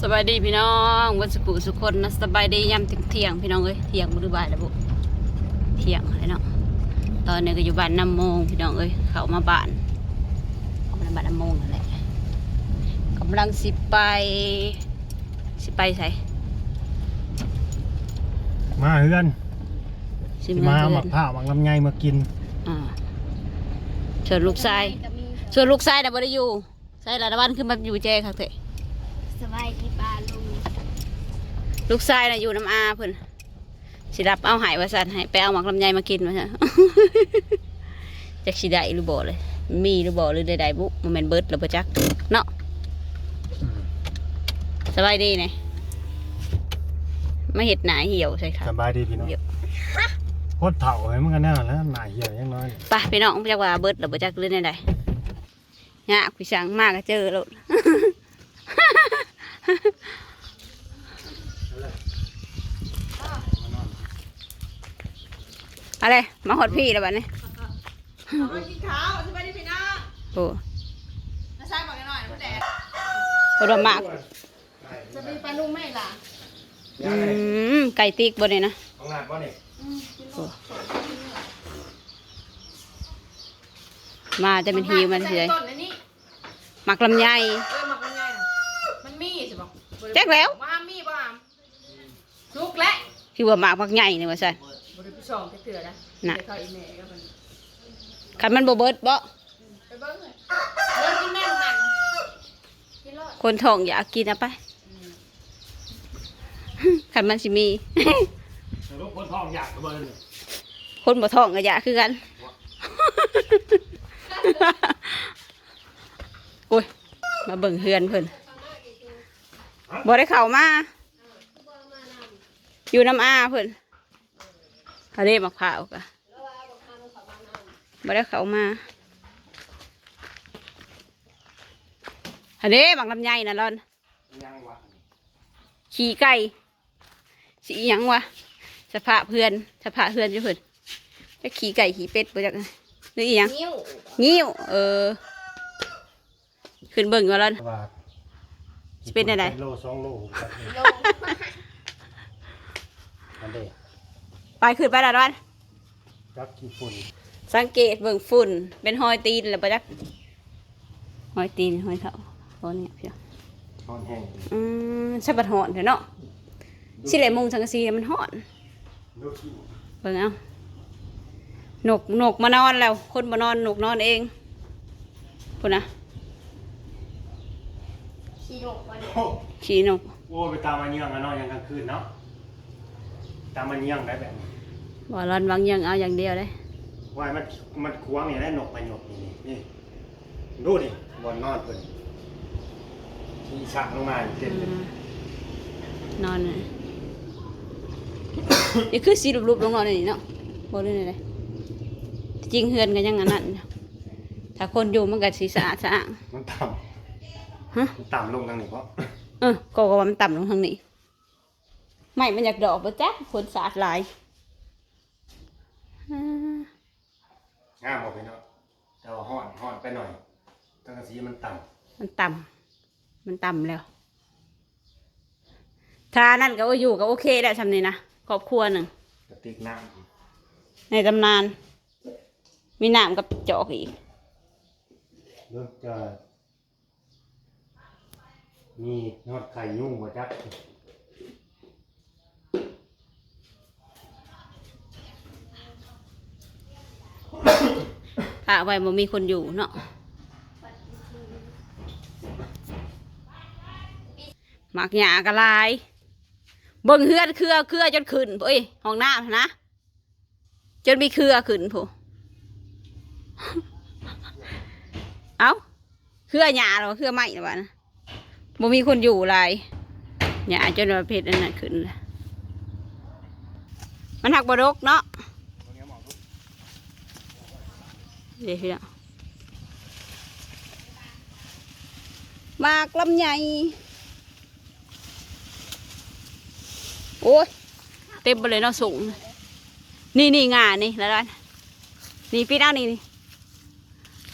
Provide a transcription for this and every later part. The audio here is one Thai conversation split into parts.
สบายดีพี่น้องวันสุขุสุคนนะสบายดียามเที่ยงๆพี่น้องเอ้ยเที่ยงบริบายแล้วบุเที่ยงเลยเนาะตอนนี้ก็อยู่บ้านน้ำโมงพี่น้องเอ้ยเข้ามาบ้านเข้ามาบ้านน้ำโมงนั่นแหละกำลังสิไปสิไปใส่มาเฮือนสิสิเมืองมาหเพื่มัอกนผ้าหมักลำไยมากินอ่าส่วนลูกชายส่วนลูกชายน่ะบ่ได้อยู่ใช่ละวันขึ้นมาอยู่แจ้ค่ะเถอะ สบายที่ปลาลุงลูกชายน่ะอยู่น้ำอาเพิ่นสิรับเอาหายว่าสันให้ไปเอาหมักลำไยมากินว่าซั่นจักสิได้หรือบ่เลย มีหรือบ่หรือใดๆบุมันแม่นเบิดหรือบ่จักเนาะสบายดีเนี่ยมาเห็ดหนาเหี่ยวใช่ค่ะ สบายดีพี่น้องเดี๋ยว โคตรเถ่าเลยมันกันแน่แล้วหน่ายเหี่ยวยังน้อยไปพี่น้องบ่จักว่าเบิดหรือบ่จักหรือใดๆเนี่ยพี่สั่งมากก็เจอแล้ว อะไร มาหอดพี่แล้วบัดนี้มากินข้าวสบายดีพี่น้องโอ้มาใส่บอกกันหน่อยพ่อแดดโหดมากจะมีปลาลุงไหมล่ะ อืม ไก่ติ๊กบนนี่นะของงานป่ะนี่มาจะเป็นฮีมันเฉยใส่ต้นอันนี้หมักลำไย มันมีใช่ปะแจ๊กแล้ว ว่ามีบ่ามชุกและคือว่าหมากมักใหญ่นี่ว่าซั่น บริษัทสองเถื่อนะน่ะ เดี๋ยวเขาอีเมลก็มันคันมันบ่เบิดบ่ไปเบิ้งเลยเบิ้งกินแม่นนั่นกินรอดคนท้องอยากกินเอาไปคันมันสิมีลูกคนท้องอยากกระเบินคนบ่ท้องก็อยากคือกัน โอ้ย มาเบิ่งเฮือนเพิ่น บ่ได้เข้ามา อยู่น้ำอาเพิ่นทะเลมะพร้าวกะบ่ได้เข้ามาทะเลบักลำไยน่ะรอนยังวะขี่ไก่สีหยังวะสภาพเพื่อนสภาพเพื่อนอยู่เพิ่นจะขี่ไก่ขี่เป็ดบ่จักหรืออีหยังนิ้วงิ้ว เออ ขึ้นเบิ่งก่อนแล้วว่า สิเป็นอะไรโลสองโลครับนี่ลงอันเด้ไปขึ้นไปแล้ววันจักกี่ฝุ่นสังเกตเบิ่งฝุ่น เป็นหอยตีนแล้วบ่จักหอยตีนหอยเท้าตัวนี้เพียงท้องแห้งอืมใช่บัดหอนเถอะเนาะสิเลยมุงสังกะสีมันหอนลูกขี้เบิ่งเอานกนกมานอนแล้ว คนมานอนนกนอนเองพุ่นนะ ขี่ลงมาเนี่ยโอ้ขี่นกโอ้ไปตามมันเยี่ยงกันเนาะยังกลางคืนเนาะตามมันเยี่ยงได้แบบนี้บ่ร้อนวางยังเอาอย่างเดียวเลยว่ายมันมันควงนี่ได้หนกไปหนกนี่นี่นี่ดูดิบนนอนเพิ่นที่ฉากลงมาเต็มเลยนอนเลยนี่คือสีรูปๆลงนอนนี่เนาะบ่ได้เลยจริงเฮือนกันยังอันนั้นอยู่ถ้าคนอยู่มันก็สีสะอาดสะอาดมันต่ ฮะำมันต่ำลงทางนี้เพราะเออก็ว่ามันต่ำลงทางนี้ไม่มันอยากดอกบ่จ๊ะคนสะอาดหลายอ่าง่ามออกไปเนาะแต่ว่าห่อนห่อนไปหน่อยตั้งแต่สีมันต่มันต่ำมันต่ำแล้วถ้านั่นก็ว่าอยู่ก็โอเคแล้วทำนี่นะครอบครัวหนึ่งำกระติกน้ในตำนาน มีน้ำกับจอกอีกำเริ่มจะ มีนอดไข่ยุ่งบ่จักถ้าไว้บ่มีคนอยู่เนาะหมักหยากระลาย เบิ่งเฮือนเครือเครือจนขึ้นเอ้ยห้องน้ำนะ จนมีเครือขึ้นผู้เอาเครือหยาหรอเครือไม้หรอวะนะ บ่มีคนอยู่หลายหยาจนว่าเพชรอันนั้นขึ้น มันหักบดกเนาะเดี๋ยวพี่น้องมากลำไยโอ้ยเต็มไปเลยเนาะสูง นี่นี่งานนี่แล้วกันนี่พี่เอานี่นี่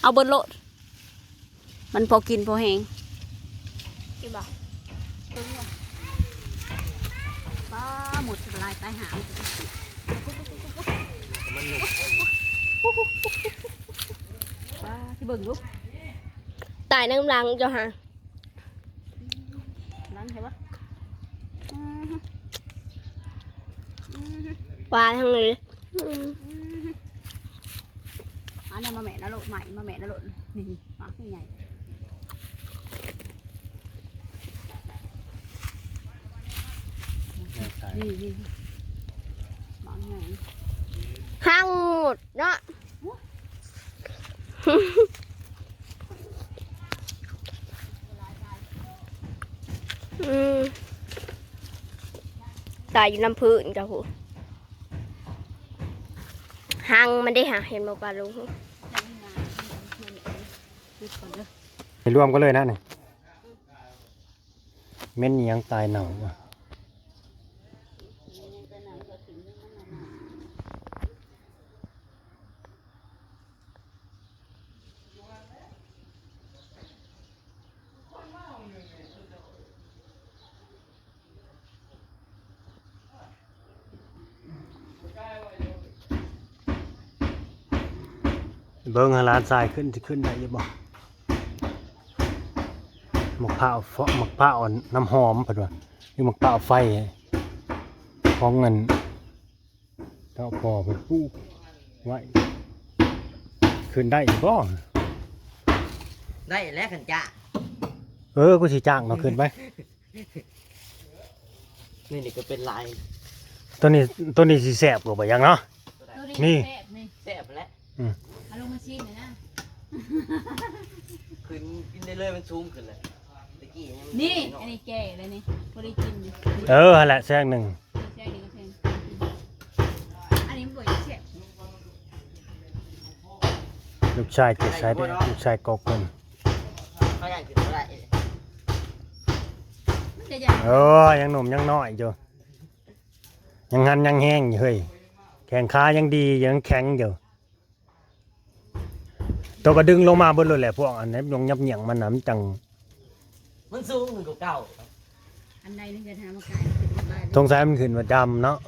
เอาบนโลด มันพอกินพอแหง กี่บอกกตึงว่ะป้าหมดสลายตายหามันหนุกป้าที่เบิ่งลูกตาย น้ำลังเจ้าฮะนั่นเห็นปะอือฮึอือฮึปลาทั้งเลยอืมอันนี้มาแม่นะลูกใหม่มาแม่นะลูกนี่ปลาขึ้นใหญ่ใช่นี่นี่ปลาใหญ่ห้างหมดเนาะอืมตายอยู่น้ำพื้นจ้ะหูห้างมันได้หาเห็นบ่ปลาลุงดูก่อนเด้อไปรวมกันเลยนะนี่เม่นอิหยังตายเหนาว่ะ เบิ้งหาร้านทรายขึ้นจะขึ้นได้อยังบ่หมกผ้าวฟหมกผ้าวน้ำหอมเพิ่นว่านี่หมกผ้าวไฟของเงินเจ้าพ่อเพิ่นปลูกไว้ขึ้นได้อีกบ่ได้แล้วขันจ้าเออกูสิจ้างเนาะขึ้นไปนี่นี่ก็เป็นลายตัวนี้ตัวนี้สิแซ่บกว่าบ่ยังเนาะนี่แซ่บนี่แซ่บแล้ว เอาลงมาชิมหน่อยนะ ขึ้นกินได้เลยมันสูงขึ้นเลยตะกี้ยังนี่ อันนี้แก่เลยนี่พอได้กินอยู่เออหั่นแหละแซงหนึ่งแซ่บดีก็แซ่บอันนี้มันบ่อยแซ่บลูกชายเจ็ดสายแดงลูกชายกอกคนเขาอยากกินอะไรมันจะใหญ่เออยังหนุ่มยังน้อยอยู่ยังหันยังแห้งอยู่เฮ้ยแข็งขายังดียังแข็งอยู่ ตัวก็ดึงลงมาเบนเลยแหละพวกอันนี้ลงยับเหยี่ยงมันน้ำจังมันสูงขึ้นกว่าเก่าอันใดนี่จะทำมาขายขึ้นมาบ้านสงสัยมันขึ้นประจำเนาะ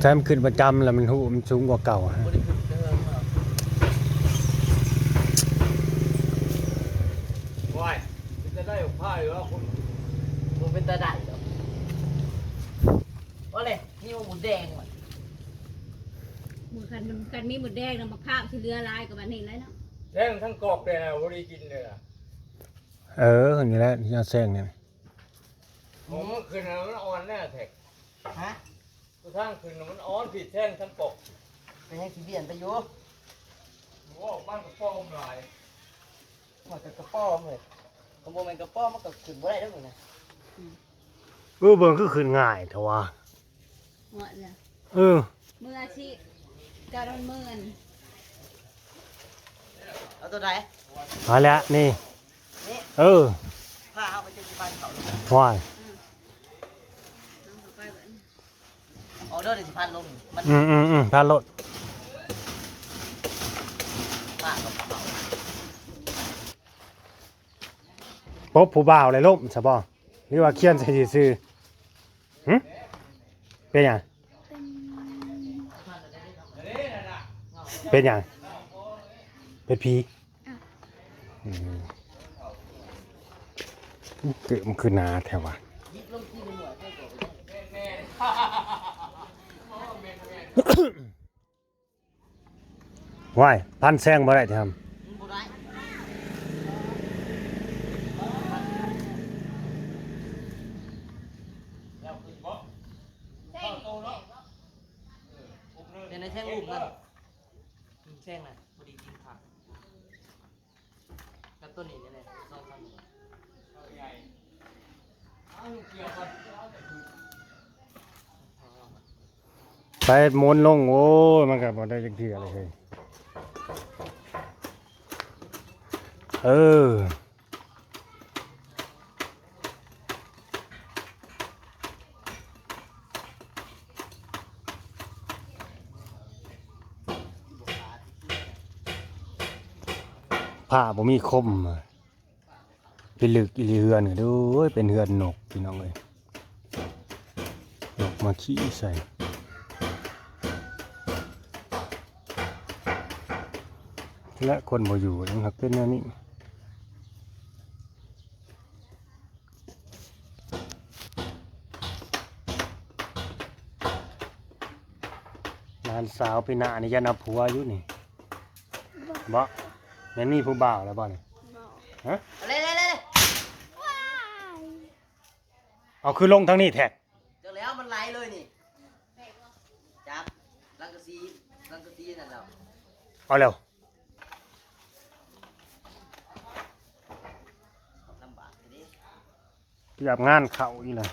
ใช่มันขึ้นประจำแล้วมันหูมันสูงกว่าเก่าฮะ บ่ได้ขึ้นเดิมหรอกว้ายจะได้ผ้าอยู่แล้วคุณมันเป็นตาได้เหรอว่าเลยนี่มันหมูแดงว่ะ หมือกันกันมีหมดแดงนะมาข้าวที่เรือลายกับอันนี้เลยเนาะแท่งทั้งกรอกเลยนะบริกินเลยนะเออคนนี้แหละที่จะแซงเนี่ยผมมันคืนน่ะมันอ่อนแน่แท็กฮะกระทั่งคืนน่ะมันอ่อนผิดแท่งทั้งกรอกเป็นยังสีเบียนไปอยู่ว่าบ้านกับพ่อผมหลายหัวกับกระป๋อมเลยกระโปรงเป็นกระป๋อมมันก็ขึ้นบ่ได้แล้วมึงนะเออเบิ่งก็ขึ้นง่ายเถอะวะหมดเลยเออมืออาชีพ การนมืออันเอาตัวไหนมาแล้วนี่นี่ เออผ้าเอาไปเจ็ดสิบใบเขาว่าย เอาเข้าไปแบบออเดอร์เดี๋ยวสิพันลงมันอืมอืมอืมพารถผ้ากับเขาพบผู้บ่าวเลยล่มใช่ป่ะหรือว่าเขียนใส่ซื่อๆหึเป็นหยัง เป็นหยังเป็นผีอืมเกิดมันคือหนาแถวะยิบลงที่หัวให้ก่อนว่ายพันแซงบ่ได้ทมันบ่ได้ แท่ง เดี๋ยวในแท่งรูปนั่นแท่งน่ะพอดีกินผักกับ ตัวนี้เนี่ยแหละซอยพันไปหมุนลงโอ้ยมันกับมันได้จังเทื่อเลยเฮ้ยเออ ผ้าบ่มีคมเป็นลึกอีเฮือนดูโอ้ยเป็นเฮือนนกพี่น้องเลยนกมาขี้ใส่และคนบ่อยู่นะครับเป็นแนวนี้หลานสาวปีหน้านี่ยันเอาผัวอยู่นี่บ่ แม่นมีผู้บ่าวแล้วบ่นี่ฮะเล่เล่เล่เอาคือลงทางนี้แท้เจอแล้วมันไหลเลยนี่จับลังกะซีลังกะซีนั่นแล้วเอาแล้วลำบากทีนี้อยากงานเข้าอีเลย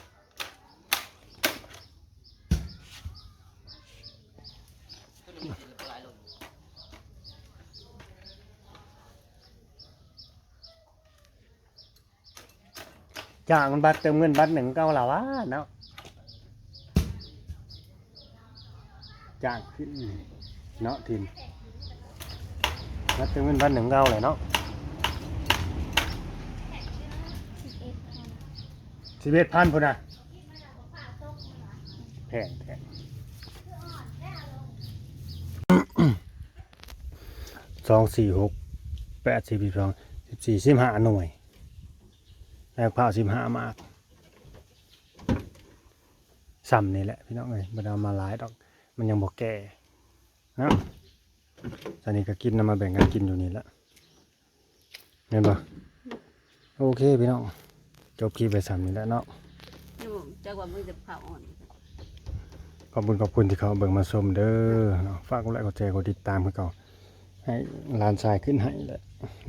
ขึ้นมีสิไหลลง จ้างมันบัตรเติมเงินบัตรหนึ่งเก้าหล่าวะเนาะจ้างขึ้นเนาะทีมบัตรเติมเงินบัตรหนึ่งเก้าเลยเนาะสิบเอ็ดพันพุ่นนะแพงแพงสองสี่หกแปดสิบสองสิบสี่สิบห้าหน่วย แลกผ้าสิบห้ามากซ้ำนี่แหละพี่น้องเอ้ยบันเอามาหลายดอก มันยังบอกแก่เนาะตอนนี้ก็กินนำมาแบ่งกันกินอยู่นี่แหละเห็นปะโอเคพี่น้องจบคลิปไปซ้ำนี่แหล้วเนาะนี่ผมจักว่ามือจะเผาอ่อนขอบคุณขอบคุณที่เขาเบิ่งมาชมเด้อเนาะฝากกดไลค์กดแชร์กดติดตามให้เขาให้หลานชายขึ้นให้แหละ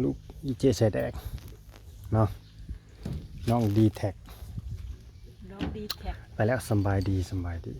ลูกอีเจใส่แดกเนาะ น้องดีแท็กดอกดีแท็กไปแล้วสำบายดีสำบายดี